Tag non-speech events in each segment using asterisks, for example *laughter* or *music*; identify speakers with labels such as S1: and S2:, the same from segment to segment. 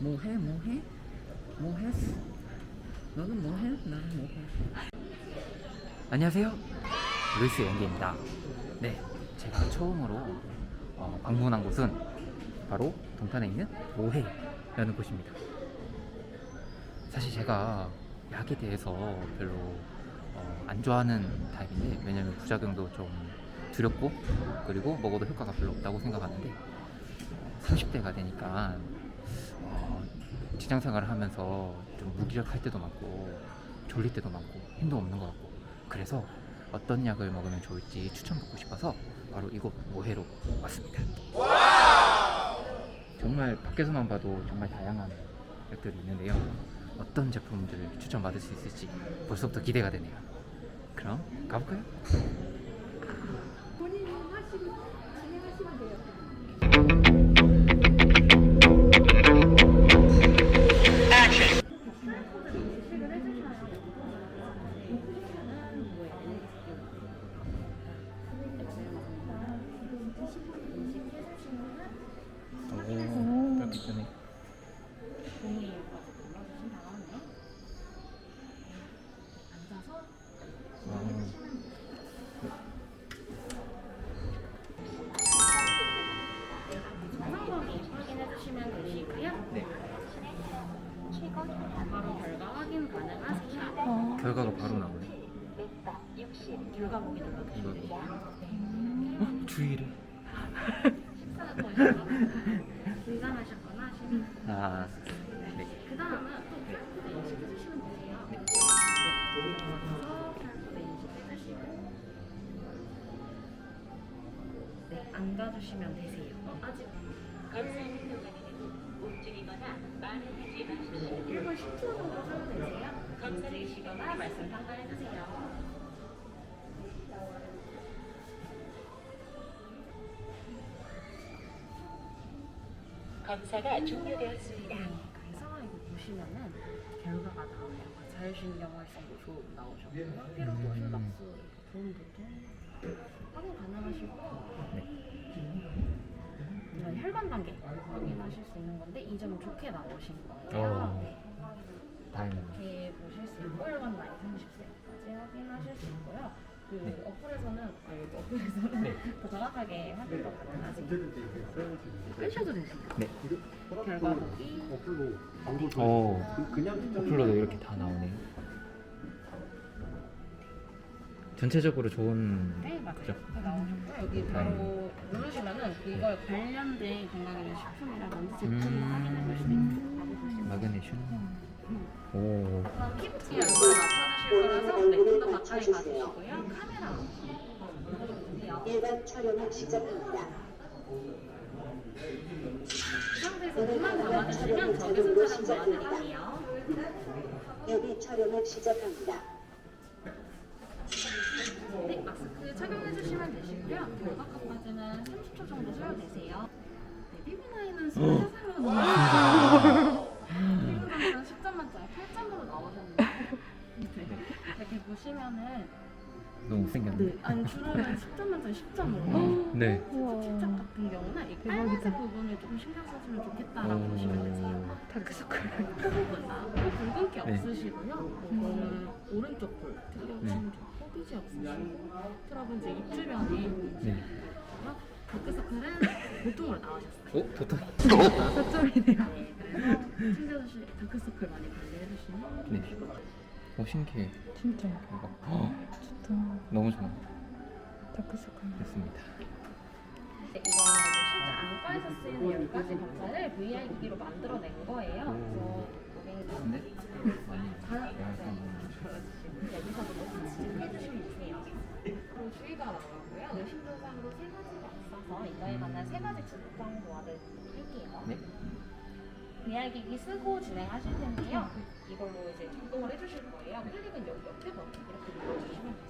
S1: 뭐해 뭐해? 뭐했어 너는 뭐해? 나는 뭐해? 안녕하세요. 루이스 연기입니다. 네 제가 처음으로 어, 방문한 곳은 바로 동탄에 있는 모해라는 곳입니다. 사실 제가 약에 대해서 별로 어, 안 좋아하는 타입인데 왜냐면 부작용도 좀 두렵고 그리고 먹어도 효과가 별로 없다고 생각하는데 30대가 되니까 어, 직장 생활을 하면서 좀 무기력할 때도 많고 졸릴 때도 많고 힘도 없는 것 같고 그래서 어떤 약을 먹으면 좋을지 추천받고 싶어서 바로 이곳 모해로 왔습니다. 정말 밖에서만 봐도 정말 다양한 약들이 있는데요. 어떤 제품들을 추천받을 수 있을지 벌써부터 기대가 되네요. 그럼 가볼까요?
S2: 결과가
S1: 바로 나오네.
S2: 결과 보기
S1: 이거
S2: 눌러주시면
S1: 어? 주의래.
S2: 긴장하셨거나 하시면
S1: 아, 네.
S2: 그 다음은 또 QR 코드 인식해 주시면 되세요. 네. 그래서 QR 코드 인식해 주시고 네, 앉아주시면 되세요. 어, 아직 1분 10초 정도 사용되세요. 움직이시거나 말씀 상관해 주세요.
S3: 검사가 종료되었습니다.
S2: 보시면은 결과가 나오네요. 자율신경 활성도 좋음 나오셨고요. 피로도 심박수 좋음도 확인 가능하시고 이건 혈관 단계 확인하실 수 있는 건데 이 점은 좋게 나오신 거예요.
S1: 어.
S2: 네.
S1: 다행이네.
S2: 이렇게 보실 수 있고 혈관 나이 30세까지 확인하실 수 있고요. 그
S1: 네.
S2: 어플에서는 아, 여기 어플에서는
S1: 네. *laughs*
S2: 더 정확하게 확인도 가능하시고 끄셔도 되십니다.
S1: 네.
S2: 결과 보기
S4: 어플로 광고
S1: 어,
S4: 그-
S1: 어플로도 이렇게 다 나오네. 전체적으로 좋은
S2: 네 맞아요.
S1: 그죠?
S2: 그 나오셨고 여기 바로 누르시면은 이걸 관련된 건강기능 식품이라든지 제품
S1: 음.
S2: 확인해 볼 수도 있고
S1: 마그네슘. 오,
S2: 피부티 얼굴 맞춰주실 거라서 네, 좀더 가까이 가주시고요. 카메라.
S3: 일반 촬영을 시작합니다.
S2: 이 상태에서 눈만 감아주시면 적외선 촬영 도와드릴게요.
S3: 여기 촬영을 시작합니다.
S2: 네, 마스크 착용해 주시면 되시고요. 결과값까지는 30초 정도 소요되세요. 네, 피부 나이는 24살로 나오셨어요. 피부 상태는 10점 만점에 8점으로 나오셨는데 네, 이렇게 보시면은
S1: 너무 못생겼네.
S2: 네, 아니 주로는 10점 만점에 10점으로
S1: 네.
S2: 틱착 같은 경우는 이 빨간색 부분을 좀 신경 써주면 좋겠다라고
S1: 오.
S2: 보시면 되세요. 다크서클 부분 나고 붉은기
S1: 네.
S2: 없으시고요. 이거는 오른쪽 볼 특히
S1: 네.
S2: 오른쪽 호비지 없으시고 트러블 이제 입 주변에
S1: 네.
S2: 다크서클은 보통으로 나오셨어요.
S1: 오, 좋다.
S2: 사점이네요. 네, 그래서 챙겨주시 다크서클 많이 관리해 주시면
S1: 네. 오, 신기해.
S5: 진짜
S1: 대박. 헉,
S5: 좋다.
S1: 너무 좋아.
S5: 다크서클.
S1: 됐습니다.
S2: 네, 이제 실제 안과에서 쓰이는 10가지 검사를 VR 기기로 만들어낸 거예요. 그래서 고객님
S1: 근
S2: VR 기기 쓰고 진행하실 텐데요. 이걸로 이제 작동을 해주실 거예요. 클릭은 여기 옆에 버튼 이렇게 눌러주시면 되세요.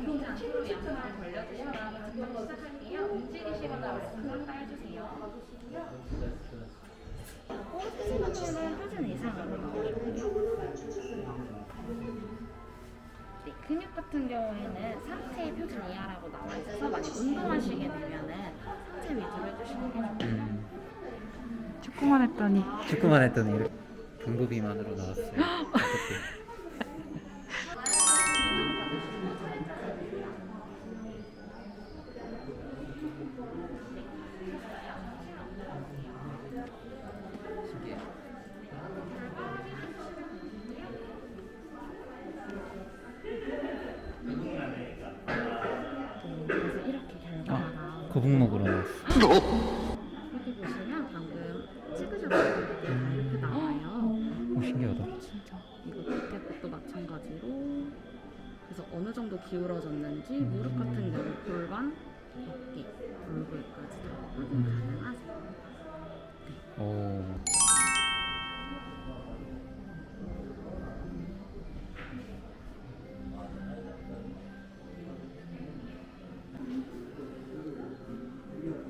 S2: 네, 조절하려면 앞으로 벌려주신 다음에 부터 시작할게요. 움직이시거나 말씀을 해주세요. 포스트는 표준 이상으로. 네, 근육 같은 경우에는 상체 표준 이하라고 나와 있어서 만약 운동하시게 되면은 상체 위주로 해주시는 게 좋아요.
S1: 음,
S5: 축구만 했더니
S1: 축구만 했더니 이렇게 경도 비만으로 나왔어요. *laughs*
S2: 기울어졌는지 무릎 같은 경우 골반, 어깨, 얼굴까지 다 확인 가능하세요.
S1: 오.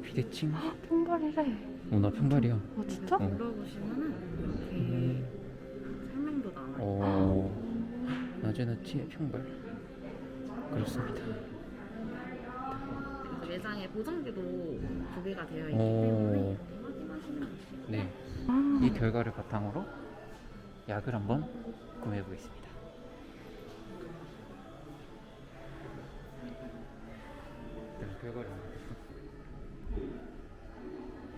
S1: 비대칭?
S5: 평발이래.
S1: 오나 평발이야.
S5: 어 진짜?
S1: 어.
S2: 눌러보시면은 이렇게
S1: 음.
S2: 설명도 나와요.
S1: 오. 낮에는 치의 평발. 그렇습니다.
S2: 그래서 내장에 보정기도 구비가 되어 있기
S1: 오.
S2: 때문에 이렇게 확인하시면 돼요.
S1: 네.
S5: 아,
S1: 이 결과를 바탕으로 약을 한번 구매해 보겠습니다. 네, 결과를 한번 볼게요.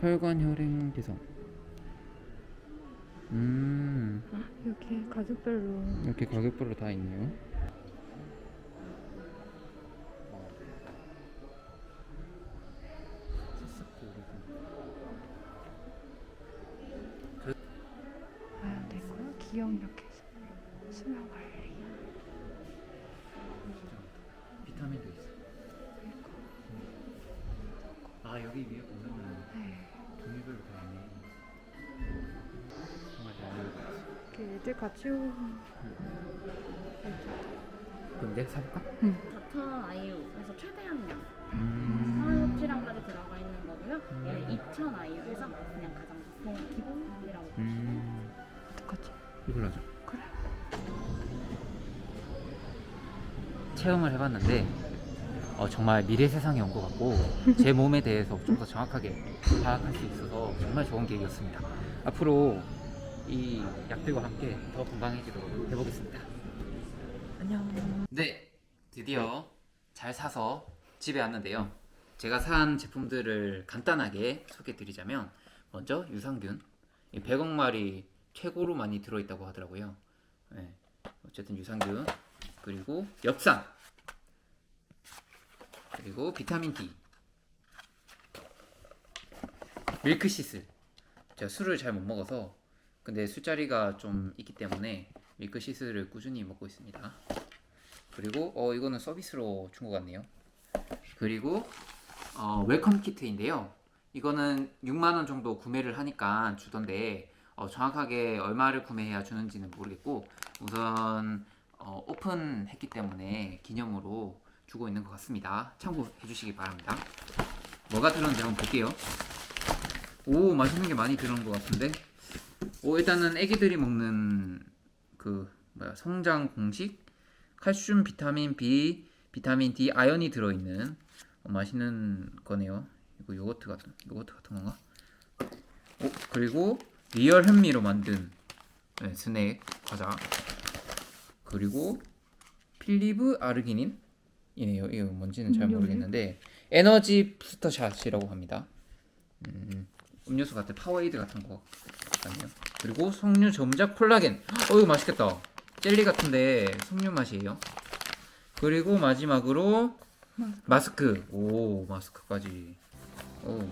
S1: 혈관 혈행 개선. 음,
S5: 아, 여기 가족별로
S1: 이렇게 가격별로 다 있네요.
S5: 애들 같이 오면
S1: 그럼 내가 사볼까?
S2: 다터 아이유 그래서 최대한 양
S1: 음.
S2: 화흡질량까지 들어가 있는 거고요. 얘는 2000 아이유에서 그냥 가장 보통 기본이라고 보시면
S1: 음.
S5: 어떡하지?
S1: 이걸로 하자.
S5: 그래.
S1: 체험을 해봤는데 어, 정말 미래 세상에 온 것 같고 제 몸에 대해서 좀 더 정확하게 파악할 수 있어서 정말 좋은 계기였습니다. 앞으로 이 약들과 함께 더 건강해지도록 해보겠습니다.
S5: 안녕.
S1: 네, 드디어 잘 사서 집에 왔는데요. 제가 산 제품들을 간단하게 소개드리자면 먼저 유산균, 100억 마리 최고로 많이 들어있다고 하더라고요. 네, 어쨌든 유산균 그리고 엽산 그리고 비타민 D 밀크시슬 제가 술을 잘 못 먹어서 근데 술자리가 좀 있기 때문에 밀크시슬을 꾸준히 먹고 있습니다. 그리고 어 이거는 서비스로 준 것 같네요. 그리고 어, 웰컴 키트인데요. 이거는 6만 원 정도 구매를 하니까 주던데 어, 정확하게 얼마를 구매해야 주는지는 모르겠고 우선 어, 오픈했기 때문에 기념으로 주고 있는 것 같습니다. 참고해 주시기 바랍니다. 뭐가 들었는지 한번 볼게요. 오 맛있는 게 많이 들어온 것 같은데. 오 일단은 애기들이 먹는 그 뭐야 성장 공식 칼슘, 비타민 B, 비타민 D, 아연이 들어있는 어, 맛있는 거네요. 이거 요거트 같은 요거트 같은 건가? 오 그리고 리얼 현미로 만든 네, 스낵 과자 그리고 필리브 아르기닌 이네요. 이거 뭔지는 잘
S5: 음?
S1: 모르겠는데 에너지 부스터 샷이라고 합니다. 음, 음료수 같은 파워에이드 같은 거 같네요. 그리고 석류 점작 콜라겐. 어 이거 맛있겠다. 젤리 같은데 석류 맛이에요. 그리고 마지막으로 마스크. 오 마스크까지. 오